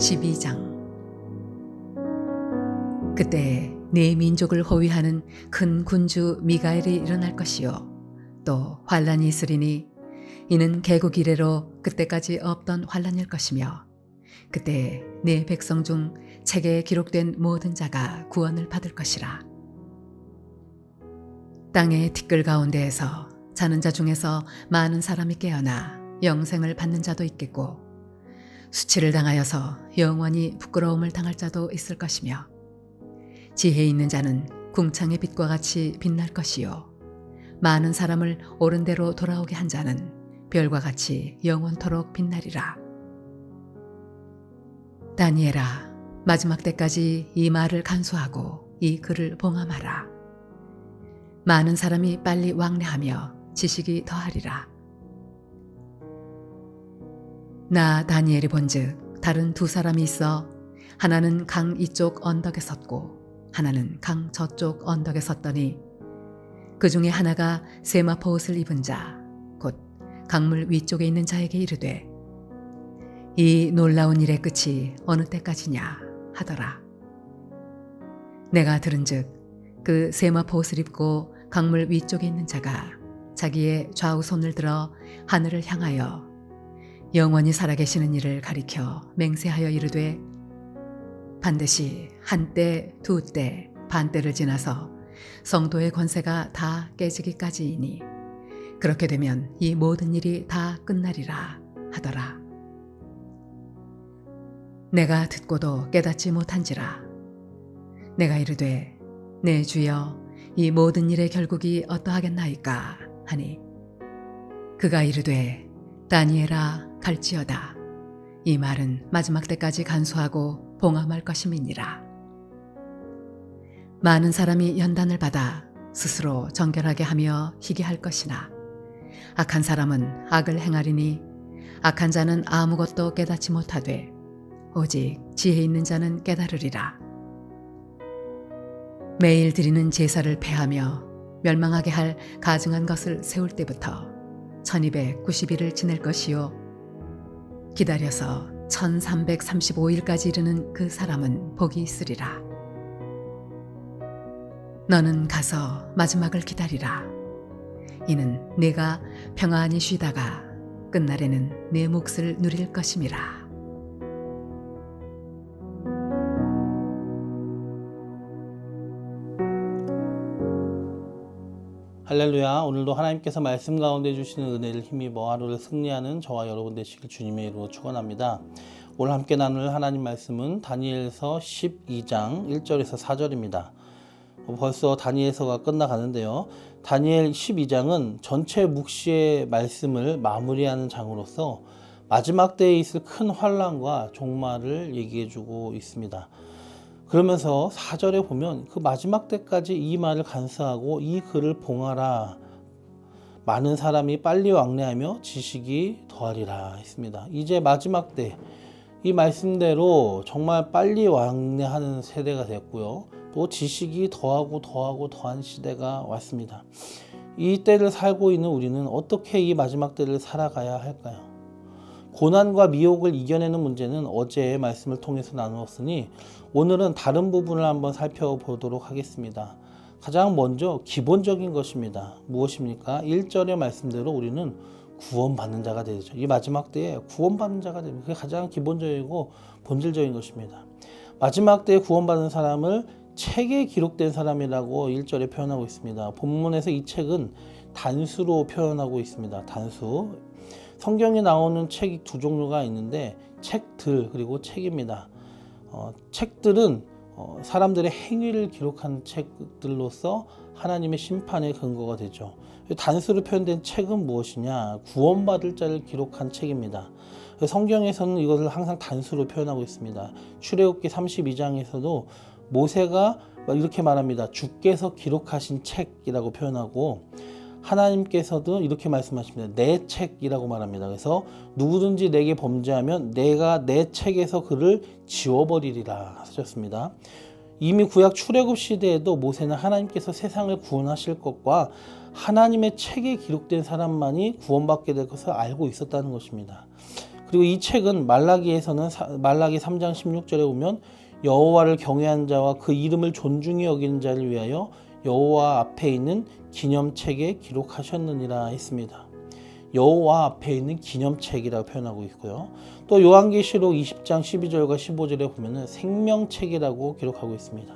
12장. 그때 네 민족을 호위하는 큰 군주 미가엘이 일어날 것이요. 또 환란이 있으리니 이는 개국 이래로 그때까지 없던 환란일 것이며 그때 네 백성 중 책에 기록된 모든 자가 구원을 받을 것이라. 땅의 티끌 가운데에서 자는 자 중에서 많은 사람이 깨어나 영생을 받는 자도 있겠고 수치를 당하여서 영원히 부끄러움을 당할 자도 있을 것이며 지혜 있는 자는 궁창의 빛과 같이 빛날 것이요. 많은 사람을 옳은 대로 돌아오게 한 자는 별과 같이 영원토록 빛나리라. 다니엘아 마지막 때까지 이 말을 간수하고 이 글을 봉함하라. 많은 사람이 빨리 왕래하며 지식이 더하리라 나 다니엘이 본즉 다른 두 사람이 있어. 하나는 강 이쪽 언덕에 섰고 하나는 강 저쪽 언덕에 섰더니 그 중에 하나가 세마포 옷을 입은 자 곧 강물 위쪽에 있는 자에게 이르되 이 놀라운 일의 끝이 어느 때까지냐 하더라. 내가 들은즉 그 세마포 옷을 입고 강물 위쪽에 있는 자가 자기의 좌우 손을 들어 하늘을 향하여 영원히 살아계시는 이를 가리켜 맹세하여 이르되 반드시 한때 두때 반때를 지나서 성도의 권세가 다 깨지기까지이니 그렇게 되면 이 모든 일이 다 끝나리라 하더라. 내가 듣고도 깨닫지 못한지라. 내가 이르되 내 주여 이 모든 일의 결국이 어떠하겠나이까 하니 그가 이르되 다니엘아 갈지어다. 이 말은 마지막 때까지 간수하고 봉함할 것임이니라. 많은 사람이 연단을 받아 스스로 정결하게 하며 희게 할 것이나 악한 사람은 악을 행하리니 악한 자는 아무것도 깨닫지 못하되 오직 지혜 있는 자는 깨달으리라. 매일 드리는 제사를 패하며 멸망하게 할 가증한 것을 세울 때부터 1290일을 지낼 것이요 기다려서 1335일까지 이르는 그 사람은 복이 있으리라. 너는 가서 마지막을 기다리라. 이는 내가 평안히 쉬다가 끝날에는 내 몫을 누릴 것임이라 할렐루야. 오늘도 하나님께서 말씀 가운데 주시는 은혜를 힘입어 하루를 승리하는 저와 여러분 되시길 주님의 이름으로 축원합니다. 오늘 함께 나눌 하나님 말씀은 다니엘서 12장 1절에서 4절입니다. 벌써 다니엘서가 끝나가는데요. 다니엘 12장은 전체 묵시의 말씀을 마무리하는 장으로서 마지막 때에 있을 큰 환란과 종말을 얘기해 주고 있습니다. 그러면서 4절에 보면 그 마지막 때까지 이 말을 간수하고 이 글을 봉하라. 많은 사람이 빨리 왕래하며 지식이 더하리라 했습니다. 이제 마지막 때 이 말씀대로 정말 빨리 왕래하는 세대가 됐고요. 또 지식이 더하고 더하고 더한 시대가 왔습니다. 이 때를 살고 있는 우리는 어떻게 이 마지막 때를 살아가야 할까요? 고난과 미혹을 이겨내는 문제는 어제의 말씀을 통해서 나누었으니 오늘은 다른 부분을 한번 살펴보도록 하겠습니다. 가장 먼저 기본적인 것입니다. 무엇입니까? 1절의 말씀대로 우리는 구원받는 자가 되죠. 이 마지막 때에 구원받는 자가 됩니다. 그게 가장 기본적이고 본질적인 것입니다. 마지막 때에 구원받는 사람을 책에 기록된 사람이라고 1절에 표현하고 있습니다. 본문에서 이 책은 단수로 표현하고 있습니다. 단수. 성경에 나오는 책이 두 종류가 있는데 책들 그리고 책입니다. 어, 책들은 어, 사람들의 행위를 기록한 책들로서 하나님의 심판의 근거가 되죠. 단수로 표현된 책은 무엇이냐? 구원받을 자를 기록한 책입니다. 성경에서는 이것을 항상 단수로 표현하고 있습니다. 출애굽기 32장에서도 모세가 이렇게 말합니다. 주께서 기록하신 책이라고 표현하고 하나님께서도 이렇게 말씀하십니다. 내 책이라고 말합니다. 그래서 누구든지 내게 범죄하면 내가 내 책에서 그를 지워버리리라 하셨습니다. 이미 구약 출애굽 시대에도 모세는 하나님께서 세상을 구원하실 것과 하나님의 책에 기록된 사람만이 구원받게 될 것을 알고 있었다는 것입니다. 그리고 이 책은 말라기에서는 사- 말라기 3장 16절에 보면 여호와를 경외한 자와 그 이름을 존중히 여기는 자를 위하여 여호와 앞에 있는 기념책에 기록하셨느니라 했습니다. 여호와 앞에 있는 기념책이라고 표현하고 있고요. 또 요한계시록 20장 12절과 15절에 보면은 생명책이라고 기록하고 있습니다.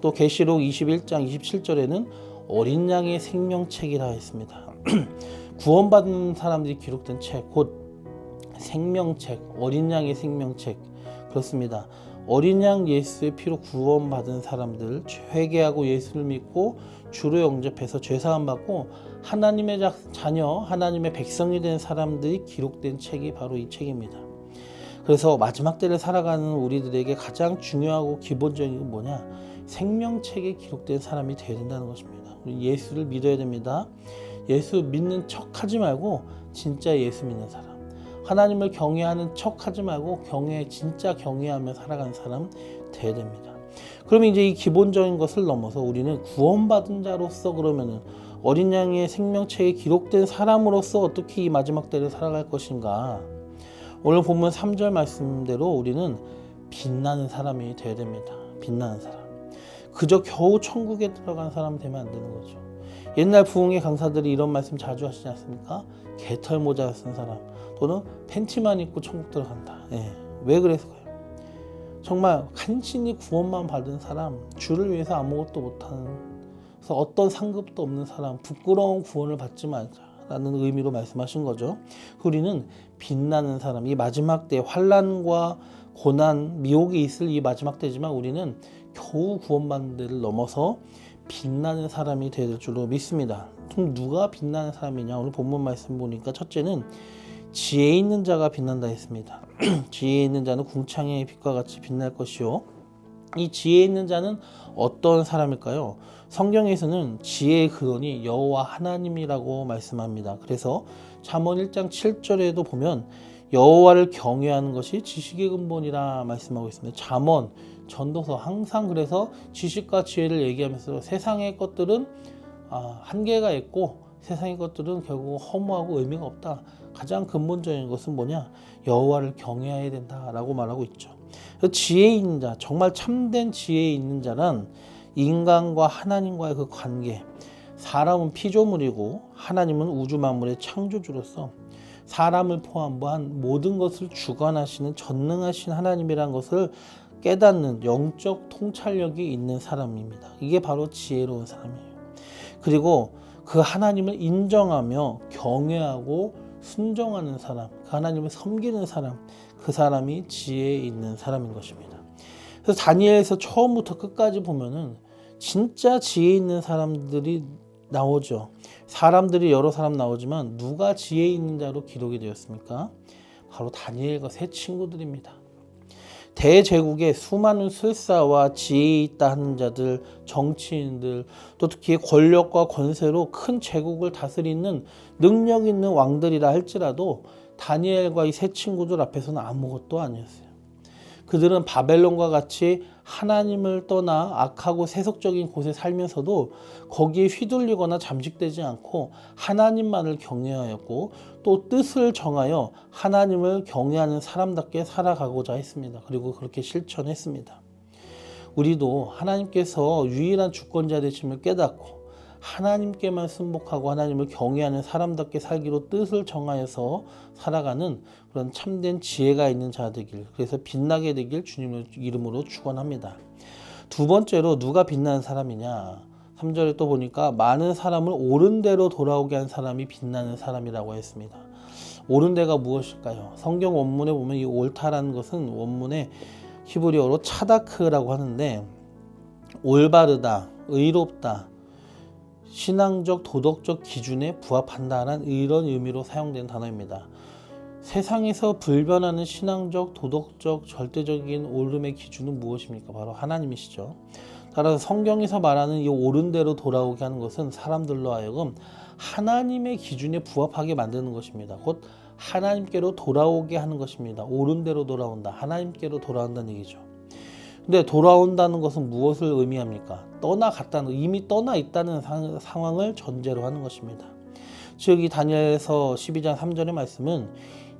또 계시록 21장 27절에는 어린 양의 생명책이라 했습니다. 구원받은 사람들이 기록된 책, 곧 생명책, 어린 양의 생명책 그렇습니다. 어린 양 예수의 피로 구원받은 사람들, 회개하고 예수를 믿고 주로 영접해서 죄사함 받고 하나님의 자- 자녀, 하나님의 백성이 된 사람들이 기록된 책이 바로 이 책입니다. 그래서 마지막 때를 살아가는 우리들에게 가장 중요하고 기본적인 건 뭐냐? 생명책에 기록된 사람이 되어야 된다는 것입니다. 우리 예수를 믿어야 됩니다. 예수 믿는 척 하지 말고 진짜 예수 믿는 사람. 하나님을 경외하는 척 하지 말고 경외 진짜 경외하며 살아가는 사람 돼야 됩니다. 그러면 이제 이 기본적인 것을 넘어서 우리는 구원받은 자로서 그러면은 어린 양의 생명책에 기록된 사람으로서 어떻게 이 마지막 때를 살아갈 것인가? 오늘 본문 3절 말씀대로 우리는 빛나는 사람이 되어야 됩니다. 빛나는 사람. 그저 겨우 천국에 들어간 사람 되면 안 되는 거죠. 옛날 부흥의 강사들이 이런 말씀 자주 하시지 않습니까? 개털 모자 쓴 사람 또는 팬티만 입고 천국 들어간다. 예. 왜 그랬을까요? 정말 간신히 구원만 받은 사람, 주를 위해서 아무것도 못하는, 그래서 어떤 상급도 없는 사람, 부끄러운 구원을 받지 말자라는 의미로 말씀하신 거죠. 우리는 빛나는 사람, 이 마지막 때 환란과 고난, 미혹이 있을 이 마지막 때지만 우리는 겨우 구원받는 데를 넘어서 빛나는 사람이 될 줄로 믿습니다. 그럼 누가 빛나는 사람이냐? 오늘 본문 말씀 보니까 첫째는 지혜 있는 자가 빛난다 했습니다. 지혜 있는 자는 궁창의 빛과 같이 빛날 것이요. 이 지혜 있는 자는 어떤 사람일까요? 성경에서는 지혜의 근원이 여호와 하나님이라고 말씀합니다. 그래서 잠언 1장 7절에도 보면 여호와를 경외하는 것이 지식의 근본이라 말씀하고 있습니다. 잠언, 전도서 항상 그래서 지식과 지혜를 얘기하면서 세상의 것들은 아, 한계가 있고 세상의 것들은 결국 허무하고 의미가 없다. 가장 근본적인 것은 뭐냐? 여호와를 경외해야 된다라고 말하고 있죠. 지혜 있는 자, 정말 참된 지혜 있는 자란 인간과 하나님과의 그 관계. 사람은 피조물이고 하나님은 우주 만물의 창조주로서 사람을 포함한 모든 것을 주관하시는 전능하신 하나님이란 것을 깨닫는 영적 통찰력이 있는 사람입니다. 이게 바로 지혜로운 사람이에요. 그리고 그 하나님을 인정하며 경외하고 순종하는 사람, 그 하나님을 섬기는 사람, 그 사람이 지혜 있는 사람인 것입니다. 그래서 다니엘에서 처음부터 끝까지 보면은 진짜 지혜 있는 사람들이 나오죠. 사람들이 여러 사람 나오지만 누가 지혜 있는 자로 기록이 되었습니까? 바로 다니엘과 세 친구들입니다. 대제국의 수많은 술사와 지혜 있다 하는 자들, 정치인들, 또 특히 권력과 권세로 큰 제국을 다스리는 능력 있는 왕들이라 할지라도 다니엘과 이 세 친구들 앞에서는 아무것도 아니었어요. 그들은 바벨론과 같이 하나님을 떠나 악하고 세속적인 곳에 살면서도 거기에 휘둘리거나 잠식되지 않고 하나님만을 경외하였고 또 뜻을 정하여 하나님을 경외하는 사람답게 살아가고자 했습니다. 그리고 그렇게 실천했습니다. 우리도 하나님께서 유일한 주권자 되심을 깨닫고 하나님께만 순복하고 하나님을 경외하는 사람답게 살기로 뜻을 정하여서 살아가는 그런 참된 지혜가 있는 자 되길 그래서 빛나게 되길 주님의 이름으로 축원합니다. 두 번째로 누가 빛나는 사람이냐? 3절에 또 보니까 많은 사람을 옳은 대로 돌아오게 한 사람이 빛나는 사람이라고 했습니다. 옳은 데가 무엇일까요? 성경 원문에 보면 이 옳다라는 것은 원문에 히브리어로 차다크라고 하는데 올바르다, 의롭다, 신앙적 도덕적 기준에 부합한다는 이런 의미로 사용된 단어입니다. 세상에서 불변하는 신앙적 도덕적 절대적인 옳음의 기준은 무엇입니까? 바로 하나님이시죠. 따라서 성경에서 말하는 이 옳은 대로 돌아오게 하는 것은 사람들로 하여금 하나님의 기준에 부합하게 만드는 것입니다. 곧 하나님께로 돌아오게 하는 것입니다. 옳은 대로 돌아온다. 하나님께로 돌아온다는 얘기죠. 근데 돌아온다는 것은 무엇을 의미합니까? 떠나갔다는 이미 떠나 있다는 상, 상황을 전제로 하는 것입니다. 즉 이 다니엘서 12장 3절의 말씀은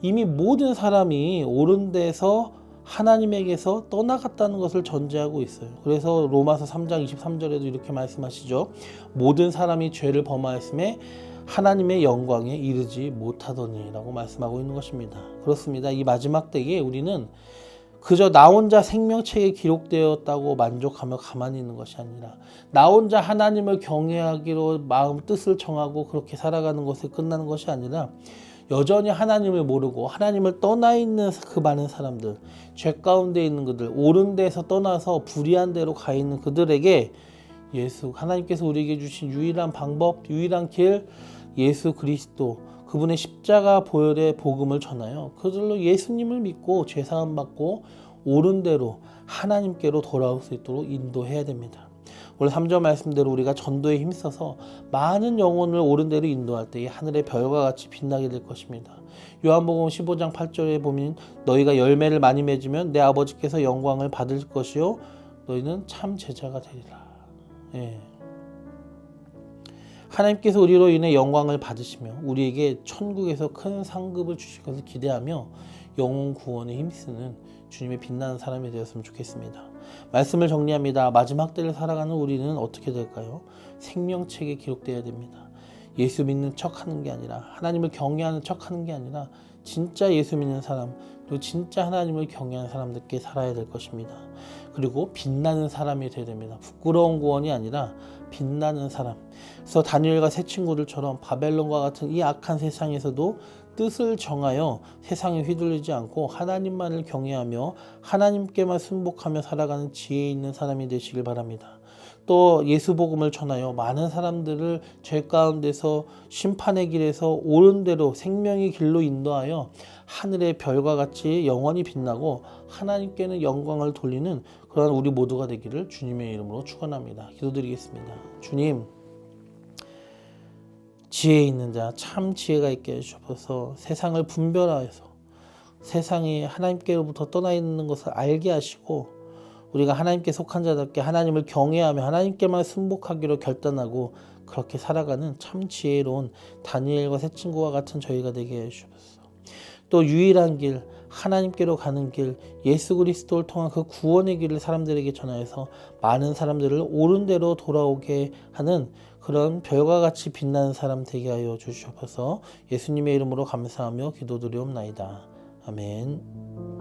이미 모든 사람이 옳은 데서 하나님에게서 떠나갔다는 것을 전제하고 있어요. 그래서 로마서 3장 23절에도 이렇게 말씀하시죠. 모든 사람이 죄를 범하였음에 하나님의 영광에 이르지 못하더니라고 말씀하고 있는 것입니다. 그렇습니다. 이 마지막 때에 우리는 그저 나 혼자 생명책에 기록되었다고 만족하며 가만히 있는 것이 아니라 나 혼자 하나님을 경외하기로 마음 뜻을 정하고 그렇게 살아가는 것에 끝나는 것이 아니라 여전히 하나님을 모르고 하나님을 떠나 있는 그 많은 사람들, 죄 가운데 있는 그들, 옳은 데서 떠나서 불의한 데로 가 있는 그들에게 예수, 하나님께서 우리에게 주신 유일한 방법, 유일한 길, 예수 그리스도, 그분의 십자가 보혈의 복음을 전하여 그들로 예수님을 믿고 죄 사함 받고 옳은 대로 하나님께로 돌아올 수 있도록 인도해야 됩니다. 오늘 3절 말씀대로 우리가 전도에 힘써서 많은 영혼을 옳은 대로 인도할 때에 하늘의 별과 같이 빛나게 될 것입니다. 요한복음 15장 8절에 보면 너희가 열매를 많이 맺으면 내 아버지께서 영광을 받을 것이요 너희는 참 제자가 되리라. 예. 하나님께서 우리로 인해 영광을 받으시며 우리에게 천국에서 큰 상급을 주실 것을 기대하며 영혼 구원에 힘쓰는 주님의 빛나는 사람이 되었으면 좋겠습니다. 말씀을 정리합니다. 마지막 때를 살아가는 우리는 어떻게 될까요? 생명책에 기록되어야 됩니다. 예수 믿는 척 하는 게 아니라 하나님을 경외하는 척 하는 게 아니라 진짜 예수 믿는 사람 그리고 진짜 하나님을 경외하는 사람들께 살아야 될 것입니다. 그리고 빛나는 사람이 되어야 됩니다. 부끄러운 구원이 아니라 빛나는 사람. 그래서 다니엘과 세 친구들처럼 바벨론과 같은 이 악한 세상에서도 뜻을 정하여 세상에 휘둘리지 않고 하나님만을 경외하며 하나님께만 순복하며 살아가는 지혜 있는 사람이 되시길 바랍니다. 또 예수 복음을 전하여 많은 사람들을 죄 가운데서 심판의 길에서 옳은 대로 생명의 길로 인도하여 하늘의 별과 같이 영원히 빛나고 하나님께는 영광을 돌리는 그러한 우리 모두가 되기를 주님의 이름으로 축원합니다. 기도드리겠습니다. 주님 지혜 있는 자 참 지혜가 있게 해주셔서 세상을 분별하여서 세상이 하나님께로부터 떠나 있는 것을 알게 하시고 우리가 하나님께 속한 자답게 하나님을 경외하며 하나님께만 순복하기로 결단하고 그렇게 살아가는 참 지혜로운 다니엘과 새 친구와 같은 저희가 되게 해주셔서 또 유일한 길 하나님께로 가는 길 예수 그리스도를 통한 그 구원의 길을 사람들에게 전하여서 많은 사람들을 옳은 대로 돌아오게 하는 그런 별과 같이 빛나는 사람 되게 하여 주시옵소서 예수님의 이름으로 감사하며 기도드리옵나이다. 아멘.